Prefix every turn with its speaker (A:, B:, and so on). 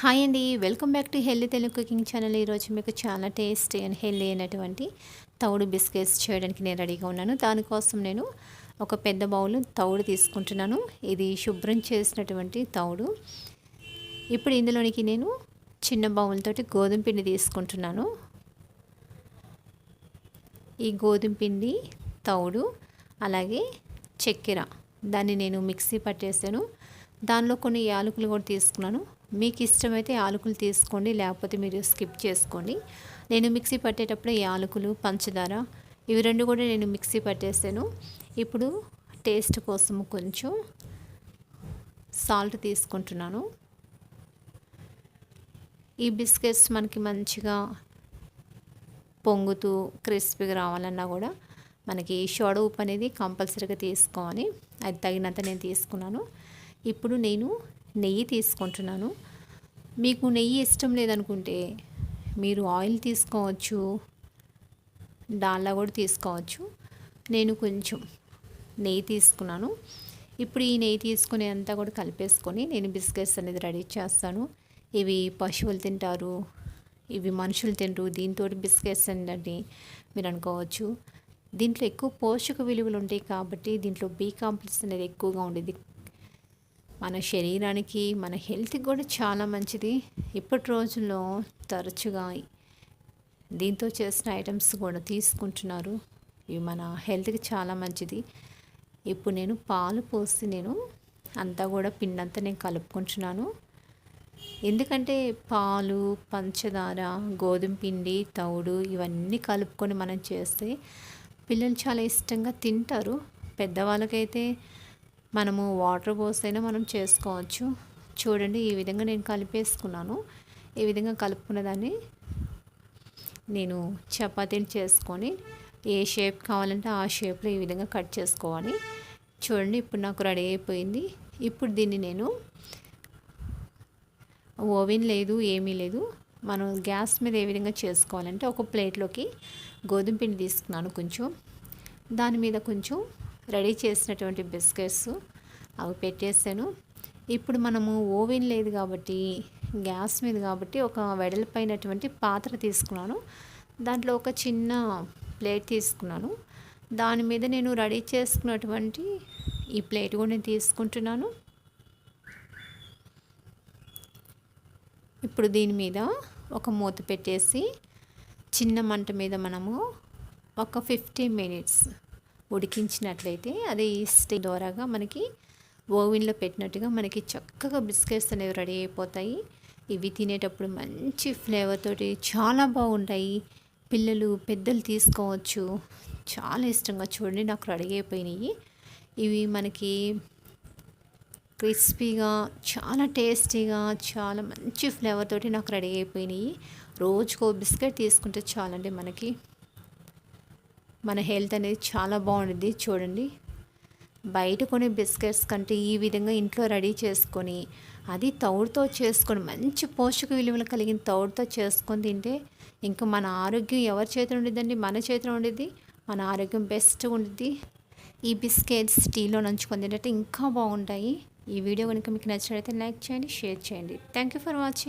A: Hi అండి welcome back to healthy Telugu cooking channel. ఈరోజు మీకు చాలా టేస్టీ అండ్ హెల్దీ అయినటువంటి తౌడు బిస్కెట్స్ చేయడానికి నేను రెడీగా ఉన్నాను. దానికోసం నేను ఒక పెద్ద బౌల్ తౌడు తీసుకుంటున్నాను. ఇది శుభ్రం చేసినటువంటి తౌడు. ఇప్పుడు ఇందులోనికి నేను చిన్న బౌల్ తోటి గోధుమ పిండి తీసుకుంటున్నాను. ఈ గోధుమ పిండి తౌడు అలాగే చక్కెర. దాన్ని నేను మిక్సీ పట్టేసాను. దానిలో కొన్ని యాలకులు కూడా తీసుకున్నాను. మీకు ఇష్టమైతే యాలకులు తీసుకోండి లేకపోతే మీరు స్కిప్ చేసుకోండి. నేను మిక్సీ పట్టేటప్పుడు యాలకులు పంచదార ఇవి రెండు కూడా నేను మిక్సీ పట్టేసాను. ఇప్పుడు టేస్ట్ కోసం కొంచెం సాల్ట్ తీసుకుంటున్నాను. ఈ బిస్కెట్స్ మనకి మంచిగా పొంగుతూ క్రిస్పీగా రావాలన్నా కూడా మనకి షోడ ఉప్పు అనేది కంపల్సరీగా తీసుకోవాలి. అది తగినంత నేను తీసుకున్నాను. ఇప్పుడు నేను నెయ్యి తీసుకుంటున్నాను. మీకు నెయ్యి ఇష్టం లేదనుకుంటే మీరు ఆయిల్ తీసుకోవచ్చు డాల్లా కూడా తీసుకోవచ్చు. నేను కొంచెం నెయ్యి తీసుకున్నాను. ఇప్పుడు ఈ నెయ్యి తీసుకునే అంతా కూడా కలిపేసుకొని నేను బిస్కెట్స్ అనేది రెడీ చేస్తాను. ఇవి పశువులు తింటారు ఇవి మనుషులు తింటారు దీంతో బిస్కెట్స్ అండి మీరు అనుకోవచ్చు. దీంట్లో ఎక్కువ పోషక విలువలు ఉంటాయి కాబట్టి దీంట్లో బీ కాంప్లెక్స్ అనేది ఎక్కువగా ఉండేది. మన శరీరానికి మన హెల్త్కి కూడా చాలా మంచిది. ఇప్పటి రోజుల్లో తరచుగా దీంతో చేసిన ఐటమ్స్ కూడా తీసుకుంటున్నారు. ఇవి మన హెల్త్కి చాలా మంచిది. ఇప్పుడు నేను పాలు పోసి నేను అంతా కూడా పిండంతా నేను కలుపుకుంటున్నాను. ఎందుకంటే పాలు పంచదార గోధుమ పిండి తౌడు ఇవన్నీ కలుపుకొని మనం చేస్తే పిల్లలు చాలా ఇష్టంగా తింటారు. పెద్దవాళ్ళకైతే మనము వాటర్ పోసైనా మనం చేసుకోవచ్చు. చూడండి ఈ విధంగా నేను కలిపేసుకున్నాను. ఈ విధంగా కలుపుకున్న దాన్ని నేను చపాతీలు చేసుకొని ఏ షేప్ కావాలంటే ఆ షేప్లో ఈ విధంగా కట్ చేసుకోవాలి. చూడండి ఇప్పుడు నాకు రెడీ అయిపోయింది. ఇప్పుడు దీన్ని నేను ఓవెన్ లేదు ఏమీ లేదు. మనం గ్యాస్ మీద ఏ విధంగా చేసుకోవాలంటే ఒక ప్లేట్లోకి గోధుమ పిండి తీసుకున్నాను కొంచెం. దాని మీద కొంచెం రెడీ చేసినటువంటి బిస్కెట్స్ అవి పెట్టేసాను. ఇప్పుడు మనము ఓవెన్ లేదు కాబట్టి గ్యాస్ మీద కాబట్టి ఒక వెడల్పైనటువంటి పాత్ర తీసుకున్నాను. దాంట్లో ఒక చిన్న ప్లేట్ తీసుకున్నాను. దాని మీద నేను రెడీ చేసుకున్నటువంటి ఈ ప్లేట్ కూడా నేను తీసుకుంటున్నాను. ఇప్పుడు దీని మీద ఒక మూత పెట్టేసి చిన్న మంట మీద మనము ఒక ఫిఫ్టీ మినిట్స్ ఉడికించినట్లయితే అది ఈస్ట్ ద్వారాగా మనకి ఓవెన్లో పెట్టినట్టుగా మనకి చక్కగా బిస్కెట్స్ అనేవి రెడీ అయిపోతాయి. ఇవి తినేటప్పుడు మంచి ఫ్లేవర్ తోటి చాలా బాగుంటాయి. పిల్లలు పెద్దలు తీసుకోవచ్చు. చాలా ఇష్టంగా చూడండి నాకు రెడీ అయిపోయినాయి. ఇవి మనకి క్రిస్పీగా చాలా టేస్టీగా చాలా మంచి ఫ్లేవర్ తోటి నాకు రెడీ అయిపోయినాయి. రోజుకో బిస్కెట్ తీసుకుంటే చాలండి మనకి. మన హెల్త్ అనేది చాలా బాగుంటుంది చూడండి. బయట కొనే బిస్కెట్స్ కంటే ఈ విధంగా ఇంట్లో రెడీ చేసుకొని అది తౌడుతో చేసుకొని మంచి పోషక విలువలు కలిగిన తౌడుతో చేసుకొని తింటే ఇంకా మన ఆరోగ్యం ఎవరి చేతిలో ఉండేదండి మన చేతిలో ఉండేది మన ఆరోగ్యం బెస్ట్ ఉండేది ఈ బిస్కెట్స్ టీలో నంచుకొని తింటే ఇంకా బాగుంటాయి. ఈ వీడియో కనుక మీకు నచ్చినట్లయితే లైక్ చేయండి షేర్ చేయండి. Thank you for watching